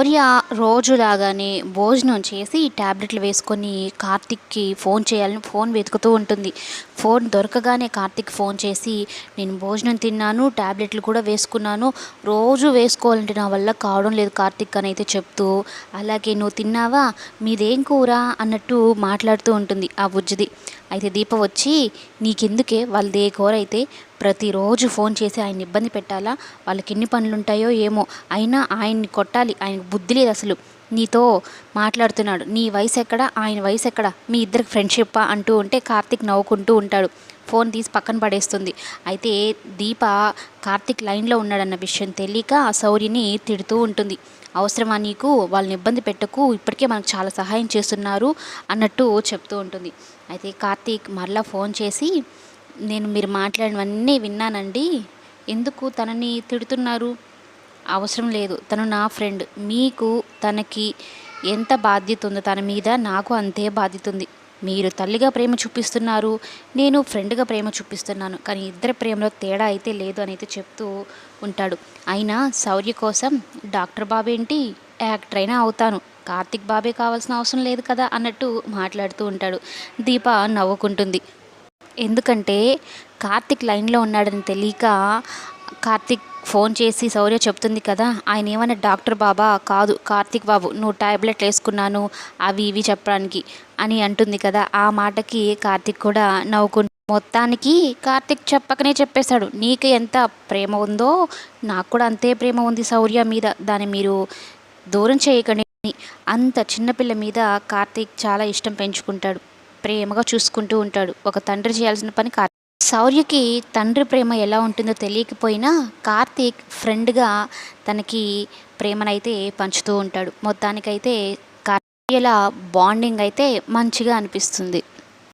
శౌర్య రోజులాగానే భోజనం చేసి ట్యాబ్లెట్లు వేసుకొని కార్తిక్కి ఫోన్ చేయాలని ఫోన్ వెతుకుతూ ఉంటుంది. ఫోన్ దొరకగానే కార్తిక్ ఫోన్ చేసి నేను భోజనం తిన్నాను ట్యాబ్లెట్లు కూడా వేసుకున్నాను రోజు వేసుకోవాలంటే నా వల్ల కావడం లేదు కార్తిక్ అని అయితే చెప్తూ అలాగే నువ్వు తిన్నావా? మీదేం కూర? అన్నట్టు మాట్లాడుతూ ఉంటుంది ఆ బుజ్జిది. అయితే దీప వచ్చి నీకెందుకే? వాళ్ళది ఏ కూర అయితే ప్రతిరోజు ఫోన్ చేసి ఆయన ఇబ్బంది పెట్టాలా? వాళ్ళకి ఎన్ని పనులు ఉంటాయో ఏమో. అయినా ఆయన్ని కొట్టాలి. ఆయనకు బుద్ధి లేదు అసలు. నీతో మాట్లాడుతున్నాడు. నీ వయసు ఎక్కడ? ఆయన వయసు ఎక్కడ? మీ ఇద్దరికి ఫ్రెండ్షిప్పా? అంటూ ఉంటే కార్తిక్ నవ్వుకుంటూ ఉంటాడు. ఫోన్ తీసి పక్కన పడేస్తుంది. అయితే దీప కార్తిక్ లైన్లో ఉన్నాడన్న విషయం తెలియక ఆ శౌర్యని తిడుతూ ఉంటుంది. అవసరమా నీకు? వాళ్ళని ఇబ్బంది పెట్టకు. ఇప్పటికే మనకు చాలా సహాయం చేస్తున్నారు అన్నట్టు చెప్తూ ఉంటుంది. అయితే కార్తీక్ మరలా ఫోన్ చేసి నేను మీరు మాట్లాడినవన్నీ విన్నానండి. ఎందుకు తనని తిడుతున్నారు? అవసరం లేదు. తను నా ఫ్రెండ్. మీకు తనకి ఎంత బాధ్యత ఉందో తన మీద నాకు అంతే బాధ్యత ఉంది. మీరు తల్లిగా ప్రేమ చూపిస్తున్నారు. నేను ఫ్రెండ్గా ప్రేమ చూపిస్తున్నాను. కానీ ఇద్దరి ప్రేమలో తేడా అయితే లేదు అని అయితే చెప్తూ ఉంటాడు. అయినా శౌర్య కోసం డాక్టర్ బాబేంటి? యాక్టర్ అయినా అవుతాను. కార్తిక్ బాబే కావాల్సిన అవసరం లేదు కదా అన్నట్టు మాట్లాడుతూ ఉంటాడు. దీప నవ్వుకుంటుంది. ఎందుకంటే కార్తిక్ లైన్లో ఉన్నాడని తెలియక కార్తిక్ ఫోన్ చేసి శౌర్య చెప్తుంది కదా ఆయన ఏమన్నా డాక్టర్ బాబా కాదు కార్తిక్ బాబు నువ్వు టాబ్లెట్లు వేసుకున్నాను అవి ఇవి చెప్పడానికి అని అంటుంది కదా ఆ మాటకి కార్తిక్ కూడా నవ్వుకుంటు మొత్తానికి కార్తిక్ చెప్పకనే చెప్పేశాడు నీకు ఎంత ప్రేమ ఉందో నాకు కూడా అంతే ప్రేమ ఉంది శౌర్య మీద దాన్ని మీరు దూరం చేయకండి అంత చిన్నపిల్ల మీద కార్తీక్ చాలా ఇష్టం పెంచుకుంటాడు. ప్రేమగా చూసుకుంటూ ఉంటాడు. ఒక తండ్రి చేయాల్సిన పని కార్తీక్ శౌర్యకి తండ్రి ప్రేమ ఎలా ఉంటుందో తెలియకపోయినా కార్తీక్ ఫ్రెండ్గా తనకి ప్రేమనైతే పంచుతూ ఉంటాడు. మొత్తానికైతే కార్తీయల బాండింగ్ అయితే మంచిగా అనిపిస్తుంది.